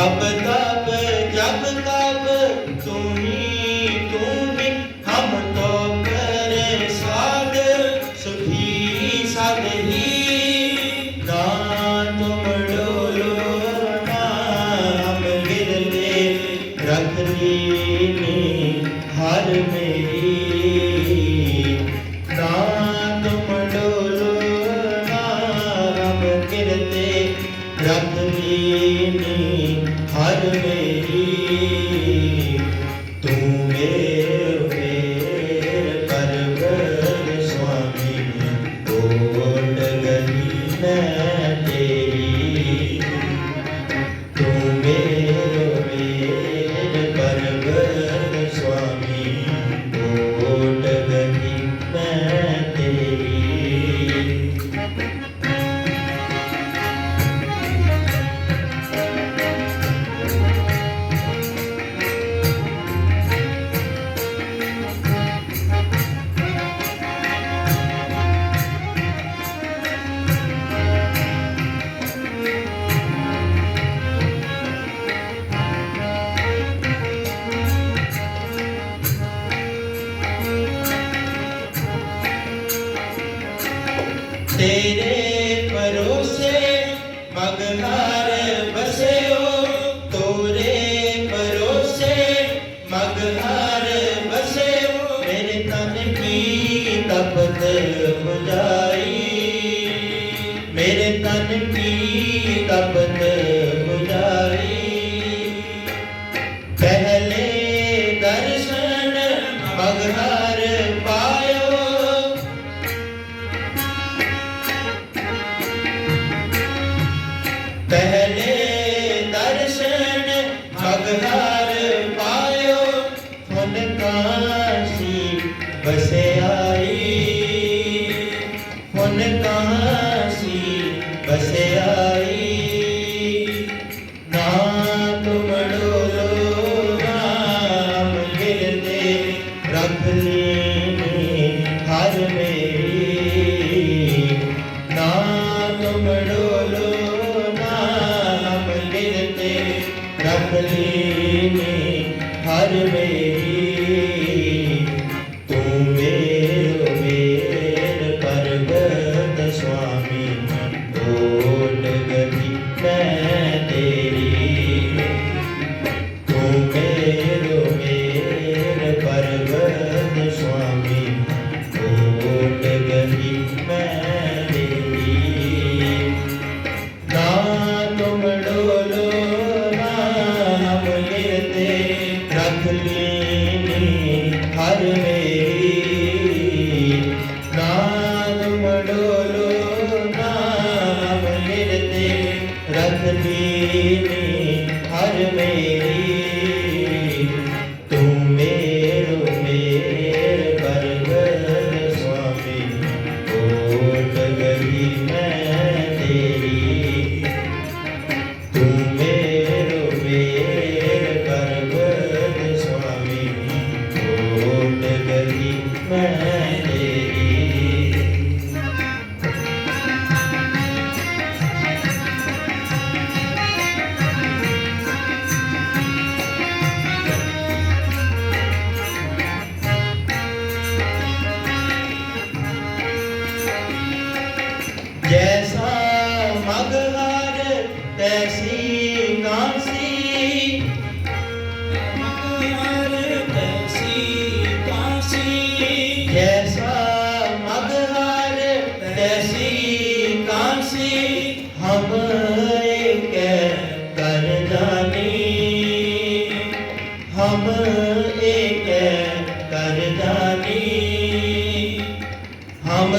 ਹਬ ਤਬ ਤੂੰ ਹੀ ਹਮ ਤੋ ਕਰੇ ਸਾਦਰ ਸੁਖੀ ਸਾਧਹੀ ਦਾਨ ਤੁਮੜੋ ਲੋਨਾ ਹਮ ਹਿਰਦੇ ਰਖਨੀ ਤੇਰੇ ਪਰੋਸੇ ਮਗਹਰ ਬਸਿਓ ਤੋਰੇ ਪਰੋਸੇ ਮਗਹਰ ਬਸਿਓ ਮੇਰੇ ਤਨ ਪੀ ਤਪਤ ਬੁਝਾਈ ਮੇਰੇ ਤਨ ਪੀ ਤਪਤ पहले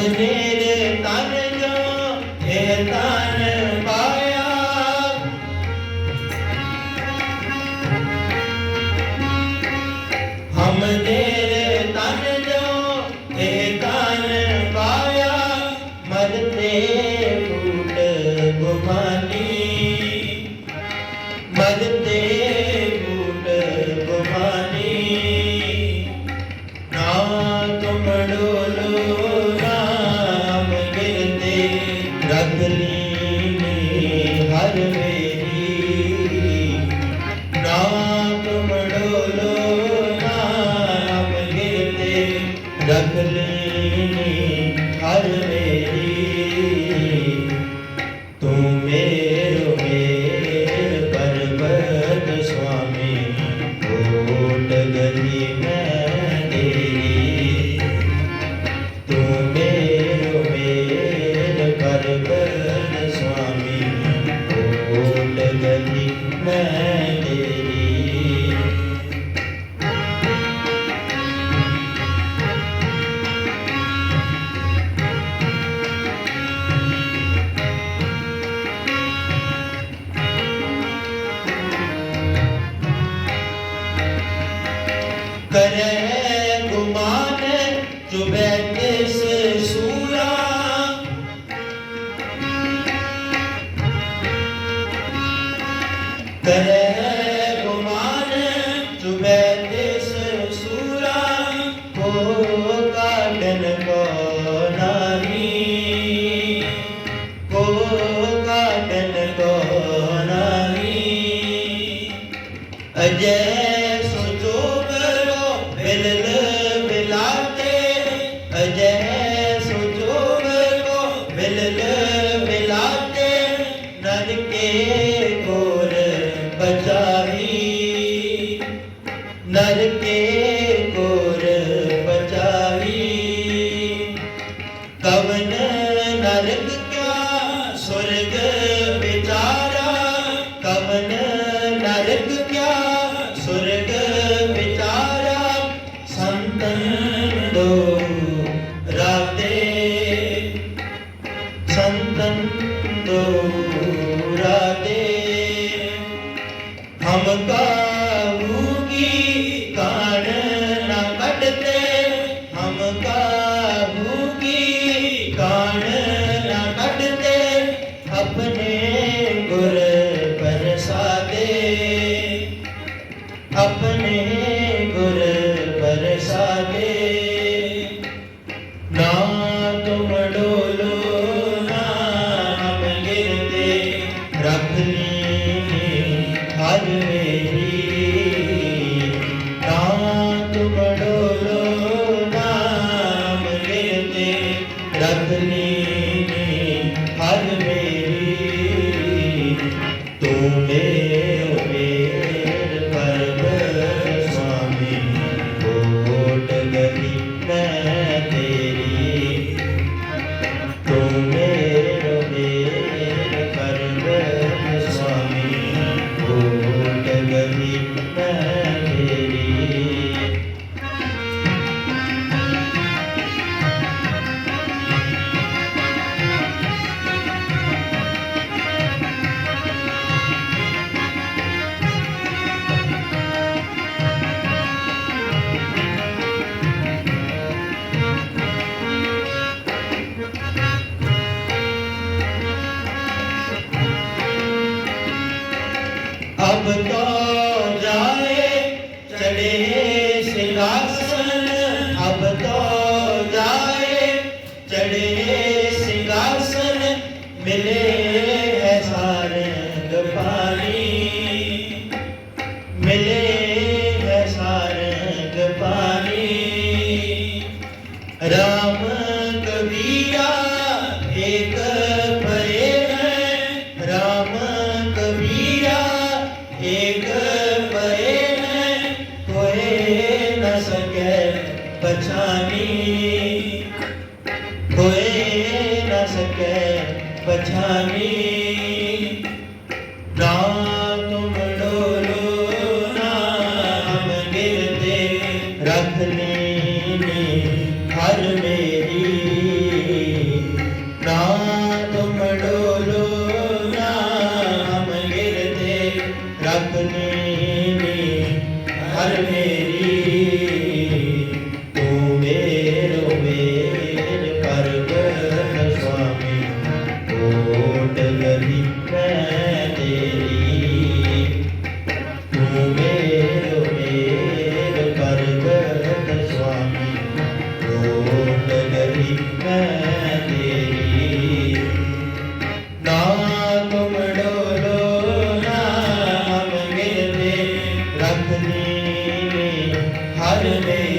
ਮੇਰੇ ਕਰ ਪਾਇਆ। ਹਮ ਤਨ ਜੋ ਪਾਇਆ। ਮਨ ਤੇਰੇ ਸਵਰਗ ਵਿਚਾਰਾ ਕਮਨ ਨਰਕ ਕਿਆ ਸੁਰਗ ਵਿਚਾਰਾ, ਸੰਤਨ ਦੋ ਰਾਤੇ। ਸੰਤਨ ਦੋ ਰਾਤੇ। ਹਮ ਕਾਹੂ ਕੀ ਸਭ ਤੋਂ ਜਾਏ ਚੜੇ ਸਿੰਘਾਸਨ। ਤੋਂ ਜਾਏ ਚੜੇ ਸਿੰਘਾਸਨ ਮਿਲੇ सके बचानी होए न सके बचानी Amen.